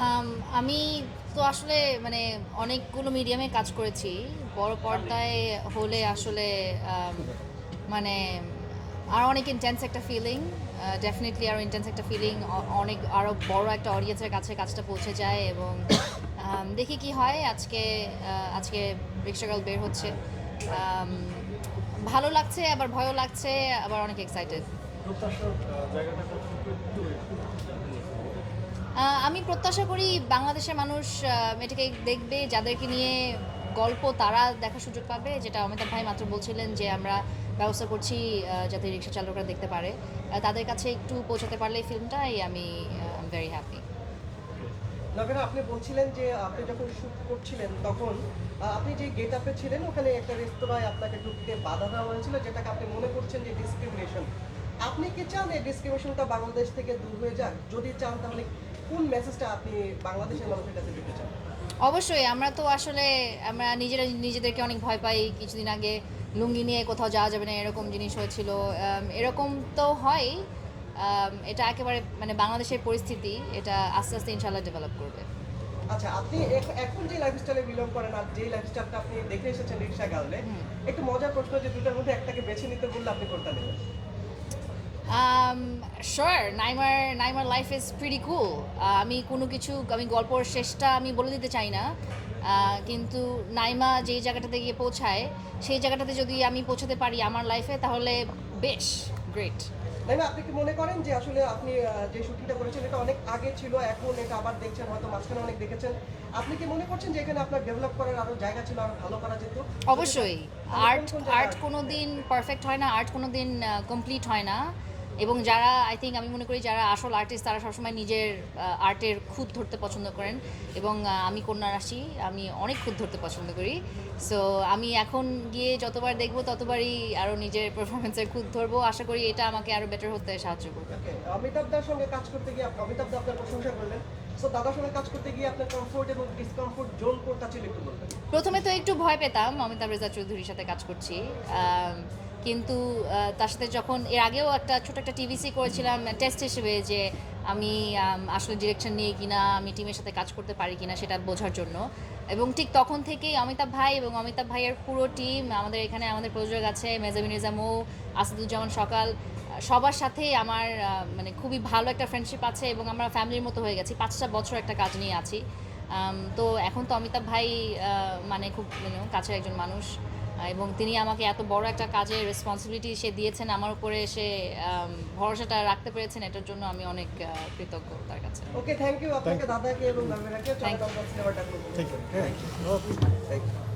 আম, আমি তো আসলে মানে অনেকগুলো মিডিয়ামে কাজ করেছি। বড় পর্দায় হলে আসলে মানে আর অনেক ইন্টেন্স একটা ফিলিং ডেফিনেটলি আরও ইন্টেন্স একটা ফিলিং অনেক আরও বড় একটা অডিয়েন্সের কাছে কাজটা পৌঁছে যায় এবং দেখি কি হয় আজকে আজকে রিক্সাগাল বের হচ্ছে। ভালো লাগছে আবার ভয়ও লাগছে আবার অনেক এক্সাইটেড আমি প্রত্যাশা করি বাংলাদেশের মানুষ এটাকে দেখবে, যাদেরকে নিয়ে গল্প তারা দেখার সুযোগ পাবে। যেটা অমিতাভ ভাই মাত্র বলছিলেন যে আমরা ব্যবস্থা করছি যাতে রিক্সা চালকরা দেখতে পারে। তাদের কাছে একটু পৌঁছাতে পারলে এই ফিল্মটাই আমি ভেরি হ্যাপি নগেরা আপনি বলছিলেন যে আপনি যখন শুট করছিলেন তখন আপনি যে গেট আপে ছিলেন, ওখানে একটা রেস্তোরাঁয় আপনাকে ঢুকতে বাধা দেওয়া হয়েছিল, যেটাকে আপনি মনে করছেন যে ডিসক্রিমিনেশন আপনি কি চান এই ডিসক্রিমিনেশনটা বাংলাদেশ থেকে দূর হয়ে যাক? যদি চান তাহলে কোন মেসেজটা আপনি বাংলাদেশের মানুষের কাছে দিতে চান? অবশ্যই আমরা তো আসলে আমরা নিজেরা নিজেদেরকে অনেক ভয় পাই। কিছুদিন আগে লুঙ্গি নিয়ে কোথাও যাওয়া যাবে না এরকম জিনিস হয়েছিল। এরকম তো হয়। এটা একেবারে মানে বাংলাদেশের পরিস্থিতি এটা আস্তে আস্তে ইনশাল্লাহ ডেভেলপ করবে। আচ্ছা আপনি এখন যে লাইফস্টাইলে বিলং করেন আর যে লাইফস্টাইলটা আপনি দেখে এসেছেন রিক্সা গার্লে একটু মজার প্রশ্ন যে দুটার মধ্যে একটাকে বেছে নিতে বললে আপনি কোনটা নেবেন? Um, sure, Neymar Neymar life is pretty cool আমি কোনো কিছু আমি গল্পর শেষটা আমি বলে দিতে চাই না। আহ, কিন্তু নাইমা যেই জায়গাটাতে গিয়ে পৌঁছায় সেই জায়গাটাতে যদি আমি পৌঁছাতে পারি আমার লাইফে তাহলে বেশ গ্রেট নাইমা আপনি কি মনে করেন যে আসলে আপনি যে শুটিংটা করেছেন এটা অনেক আগে ছিল এখন এটা আবার দেখছেন হয়তো মাঝখানে অনেক দেখেছেন। আপনি কি মনে করছেন যে এখানে আপনার ডেভেলপ করার আরও জায়গা ছিল আরও ভালো করা যেত? অবশ্যই। আর্ট আর্ট কোনো দিন পারফেক্ট হয় না আর্ট কোনো দিন কমপ্লিট হয় না। এবং যারা আই থিঙ্ক আমি মনে করি যারা আসল আর্টিস্ট তারা সবসময় নিজের আর্টের খুঁত ধরতে পছন্দ করেন এবং আমি কন্যা রাশি আমি অনেক খুঁত ধরতে পছন্দ করি। সো আমি এখন গিয়ে যতবার দেখব ততবারই আরও নিজের পারফরমেন্সের খুঁত ধরবো। আশা করি এটা আমাকে আরও বেটার হতে সাহায্য করবে। অমিতাভ দার সঙ্গে কাজ করতে গিয়ে অমিতাভ দা আপনার প্রশংসা করলেন। সো দাদার সঙ্গে কাজ করতে গিয়ে আপনার কমফোর্ট এবং ডিসকমফোর্ট জোন কোনটা ছিল একটু বলবেন? প্রথমে তো একটু ভয় পেতাম অমিতাভ রেজা চৌধুরীর সাথে কাজ করছি। কিন্তু তার সাথে যখন, এর আগেও একটা ছোট একটা টিভিসি করেছিলাম টেস্ট হিসেবে যে আমি আসলে ডিরেকশন নিয়ে কিনা, আমি টিমের সাথে কাজ করতে পারি কিনা, সেটা বোঝার জন্য। এবং ঠিক তখন থেকেই অমিতাভ ভাই এবং অমিতাভ ভাইয়ের পুরো টিম আমাদের এখানে আমাদের প্রযোজক আছে মেজাবিন রেজা মৌ, আসাদুজ্জামান সকাল, সবার সাথেই আমার মানে খুবই ভালো একটা ফ্রেন্ডশিপ আছে এবং আমরা ফ্যামিলির মতো হয়ে গেছি, পাঁচটা বছর একটা কাজ নিয়ে আছি। তো এখন তো অমিতাভ ভাই মানে খুব মানে কাছের একজন মানুষ। এবং তিনি আমাকে এত বড় একটা কাজের রেসপন্সিবিলিটি সে দিয়েছেন আমার উপরে সে ভরসাটা রাখতে পেরেছেন এটার জন্য আমি অনেক কৃতজ্ঞ তার কাছে। ওকে থ্যাংক ইউ আপনাকে দাদাকে এবং থ্যাংক আছে থ্যাংক ইউ